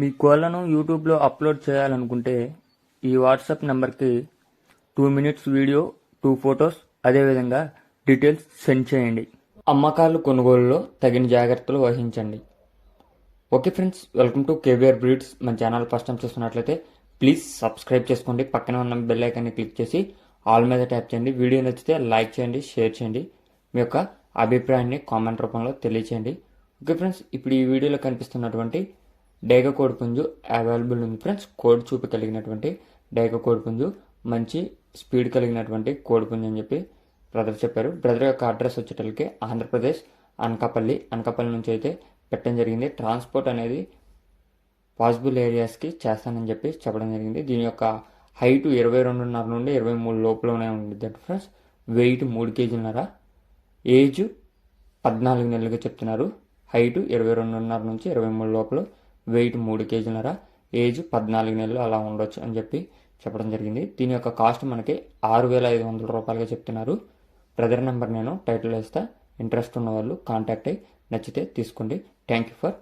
మీ కోళ్ళను యూట్యూబ్లో అప్లోడ్ చేయాలనుకుంటే ఈ వాట్సాప్ నెంబర్కి two minutes video two photos అదేవిధంగా డీటెయిల్స్ సెండ్ చేయండి. అమ్మకాలు కొనుగోలులో తగిన జాగ్రత్తలు వహించండి. Okay friends welcome to KBR breeds. మన ఛానల్ ఫస్ట్ టైం చూస్తున్నట్లయితే ప్లీజ్ సబ్స్క్రైబ్ చేసుకోండి. పక్కన ఉన్న బెల్ ఐకాన్ని క్లిక్ చేసి ఆల్ మీద ట్యాప్ చేయండి. వీడియో నచ్చితే లైక్ చేయండి షేర్ చేయండి. మీ యొక్క అభిప్రాయాన్ని కామెంట్ రూపంలో తెలియచేయండి. ఓకే ఫ్రెండ్స్ ఇప్పుడు ఈ వీడియోలో కనిపిస్తున్నటువంటి డేగ కోడిపుంజు అవైలబుల్ ఉంది ఫ్రెండ్స్ కోడి చూపు కలిగినటువంటి డేగ కోడిపుంజు మంచి స్పీడ్ కలిగినటువంటి కోడిపుంజు అని చెప్పి బ్రదర్ చెప్పారు. బ్రదర్ యొక్క అడ్రస్ వచ్చేటప్పటికి ఆంధ్రప్రదేశ్ అనకాపల్లి. అనకాపల్లి నుంచి అయితే పెట్టడం జరిగింది. ట్రాన్స్పోర్ట్ అనేది పాసిబుల్ ఏరియాస్కి చేస్తానని చెప్పి చెప్పడం జరిగింది. దీని యొక్క హైట్ ఇరవై రెండున్నర నుండి ఇరవై మూడు లోపలనే ఉంటుంది ఫ్రెండ్స్ వెయిట్ మూడు కేజీలన్నర. ఏజ్ పద్నాలుగు నెలలుగా చెప్తున్నారు. హైట్ ఇరవై రెండున్నర నుంచి ఇరవై మూడు లోపల వెయిట్ మూడు కేజీలన్నర ఏజ్ పద్నాలుగు నెలలు అలా ఉండొచ్చు అని చెప్పి చెప్పడం జరిగింది. దీని యొక్క కాస్ట్ మనకి ఆరు వేల ఐదు వందల రూపాయలుగా చెప్తున్నారు. బ్రదర్ నెంబర్ నేను టైటిల్ వేస్తా. ఇంట్రెస్ట్ ఉన్న వాళ్ళు కాంటాక్ట్ అయ్యి నచ్చితే తీసుకోండి. Thank you for